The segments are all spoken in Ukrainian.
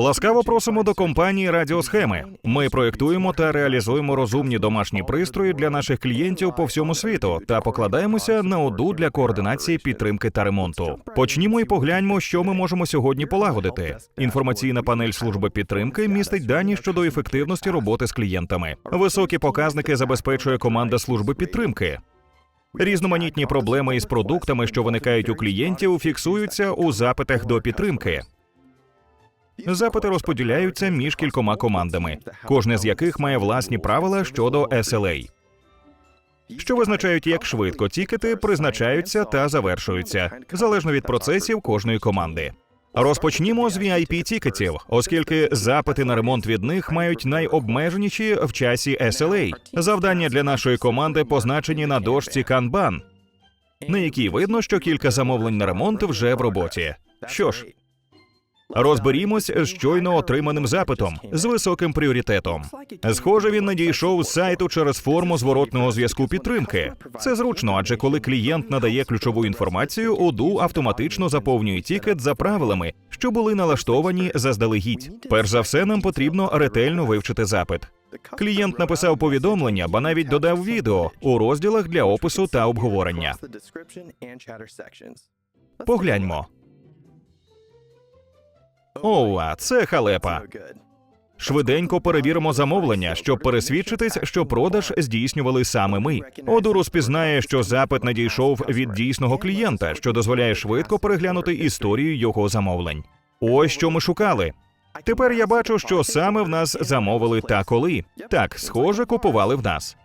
Ласкаво просимо до компанії Радіосхеми. Ми проєктуємо та реалізуємо розумні домашні пристрої для наших клієнтів по всьому світу та покладаємося на оду для координації підтримки та ремонту. Почнімо і погляньмо, що ми можемо сьогодні полагодити. Інформаційна панель служби підтримки містить дані щодо ефективності роботи з клієнтами. Високі показники забезпечує команда служби підтримки. Різноманітні проблеми із продуктами, що виникають у клієнтів, фіксуються у запитах до підтримки. Запити розподіляються між кількома командами, кожне з яких має власні правила щодо SLA. Що визначають, як швидко тікети призначаються та завершуються, залежно від процесів кожної команди. Розпочнімо з vip тікетів, оскільки запити на ремонт від них мають найобмеженіші в часі SLA. Завдання для нашої команди позначені на дошці Kanban, на якій видно, що кілька замовлень на ремонт вже в роботі. Що ж, Розберімось з щойно отриманим запитом з високим пріоритетом. Схоже, він надійшов з сайту через форму зворотного зв'язку підтримки. Це зручно, адже коли клієнт надає ключову інформацію, ОДУ автоматично заповнює тікет за правилами, що були налаштовані заздалегідь. Перш за все, нам потрібно ретельно вивчити запит. Клієнт написав повідомлення, ба навіть додав відео у розділах для опису та обговорення. Погляньмо. Оу, а це халепа. Швиденько перевіримо замовлення, щоб пересвідчитись, що продаж здійснювали саме ми. Оду розпізнає, що запит надійшов від дійсного клієнта, що дозволяє швидко переглянути історію його замовлень. Ось що ми шукали. Тепер я бачу, що саме в нас замовили та коли. Так, схоже, купували в нас.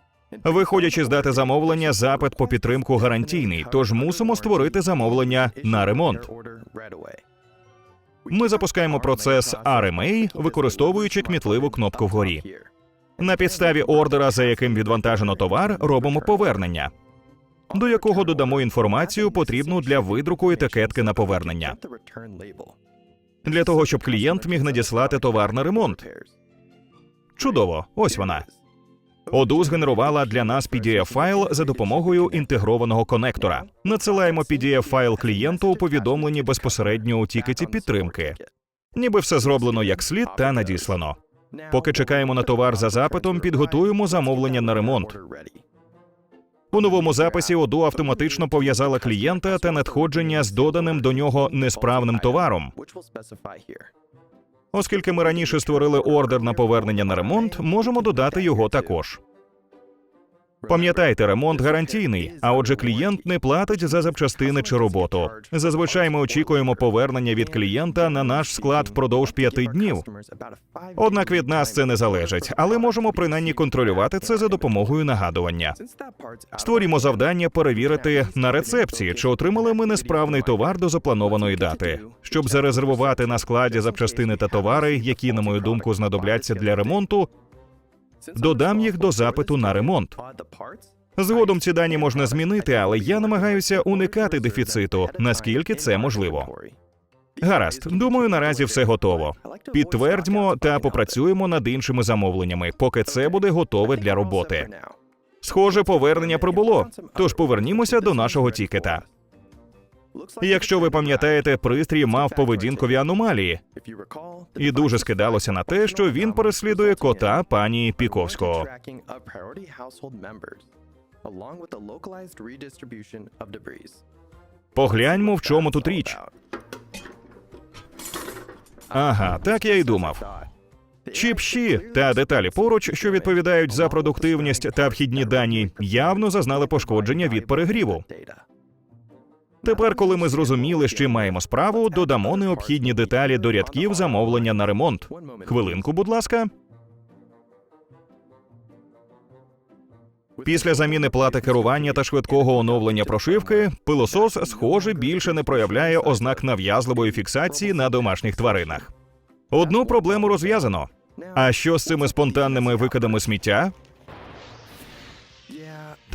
Виходячи з дати замовлення, запит по підтримку гарантійний, тож мусимо створити замовлення на ремонт. Ми запускаємо процес RMA, використовуючи кмітливу кнопку вгорі. На підставі ордера, за яким відвантажено товар, робимо повернення, до якого додамо інформацію, потрібну для видруку етикетки на повернення, для того, щоб клієнт міг надіслати товар на ремонт. Чудово, ось вона. Оду згенерувала для нас pdf файл за допомогою інтегрованого конектора. Надсилаємо pdf файл клієнту у повідомленні безпосередньо у тікеті підтримки. Ніби все зроблено як слід та надіслано. Поки чекаємо на товар за запитом, підготуємо замовлення на ремонт. У новому записі ОДУ автоматично пов'язала клієнта та надходження з доданим до нього несправним товаром. Оскільки ми раніше створили ордер на повернення на ремонт, можемо додати його також. Пам'ятайте, ремонт гарантійний, а отже, клієнт не платить за запчастини чи роботу. Зазвичай ми очікуємо повернення від клієнта на наш склад впродовж п'яти днів. Однак від нас це не залежить, але можемо принаймні контролювати це за допомогою нагадування. Створімо завдання перевірити на рецепції, чи отримали ми несправний товар до запланованої дати, щоб зарезервувати на складі запчастини та товари, які, на мою думку, знадобляться для ремонту. Додам їх до запиту на ремонт. Згодом ці дані можна змінити, але я намагаюся уникати дефіциту, наскільки це можливо. Гаразд, думаю, наразі все готово. Підтвердьмо та попрацюємо над іншими замовленнями, поки це буде готове для роботи. Схоже, повернення прибуло. Тож повернімося до нашого тікета. Якщо ви пам'ятаєте, пристрій мав поведінкові аномалії, і дуже скидалося на те, що він переслідує кота пані Піковського. Погляньмо, в чому тут річ. Ага, так я й думав. Чіпші та деталі поруч, що відповідають за продуктивність та вхідні дані, явно зазнали пошкодження від перегріву. Тепер, коли ми зрозуміли, з чим маємо справу, додамо необхідні деталі до рядків замовлення на ремонт. Хвилинку, будь ласка. Після заміни плати керування та швидкого оновлення прошивки, пилосос, схоже, більше не проявляє ознак нав'язливої фіксації на домашніх тваринах. Одну проблему розв'язано. А що з цими спонтанними викидами сміття?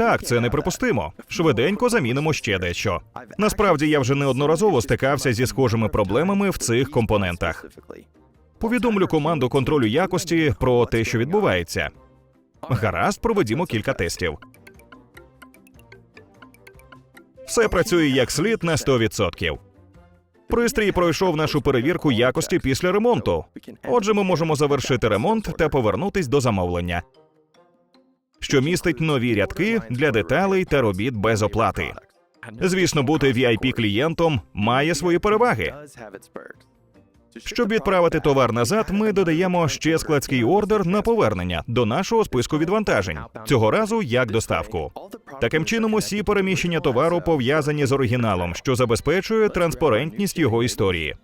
Так, це неприпустимо. Швиденько замінимо ще дещо. Насправді я вже неодноразово стикався зі схожими проблемами в цих компонентах. Повідомлю команду контролю якості про те, що відбувається. Гаразд, проведімо кілька тестів. Все працює як слід на 100%. Пристрій пройшов нашу перевірку якості після ремонту. Отже, ми можемо завершити ремонт та повернутись до замовлення, що містить нові рядки для деталей та робіт без оплати. Звісно, бути vip клієнтом має свої переваги. Щоб відправити товар назад, ми додаємо ще складський ордер на повернення до нашого списку відвантажень. Цього разу як доставку. Таким чином, усі переміщення товару пов'язані з оригіналом, що забезпечує транспарентність його історії.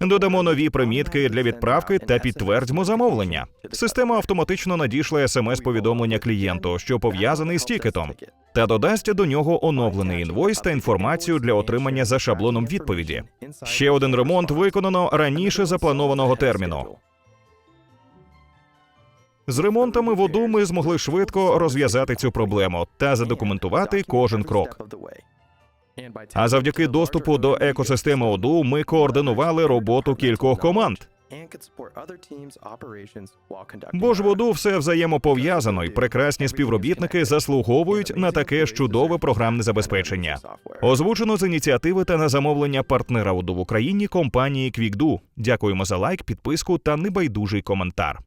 Додамо нові примітки для відправки та підтвердьмо замовлення. Система автоматично надішле смс-повідомлення клієнту, що пов'язаний з тікетом, та додасть до нього оновлений інвойс та інформацію для отримання за шаблоном відповіді. Ще один ремонт виконано раніше запланованого терміну. З ремонтами в ОДУ ми змогли швидко розв'язати цю проблему та задокументувати кожен крок. А завдяки доступу до екосистеми ОДУ ми координували роботу кількох команд. Бо ж воду все взаємопов'язано, і прекрасні співробітники заслуговують на таке ж чудове програмне забезпечення. Озвучено з ініціативи та на замовлення партнера воду в Україні компанії QuickDo. Дякуємо за лайк, підписку та небайдужий коментар.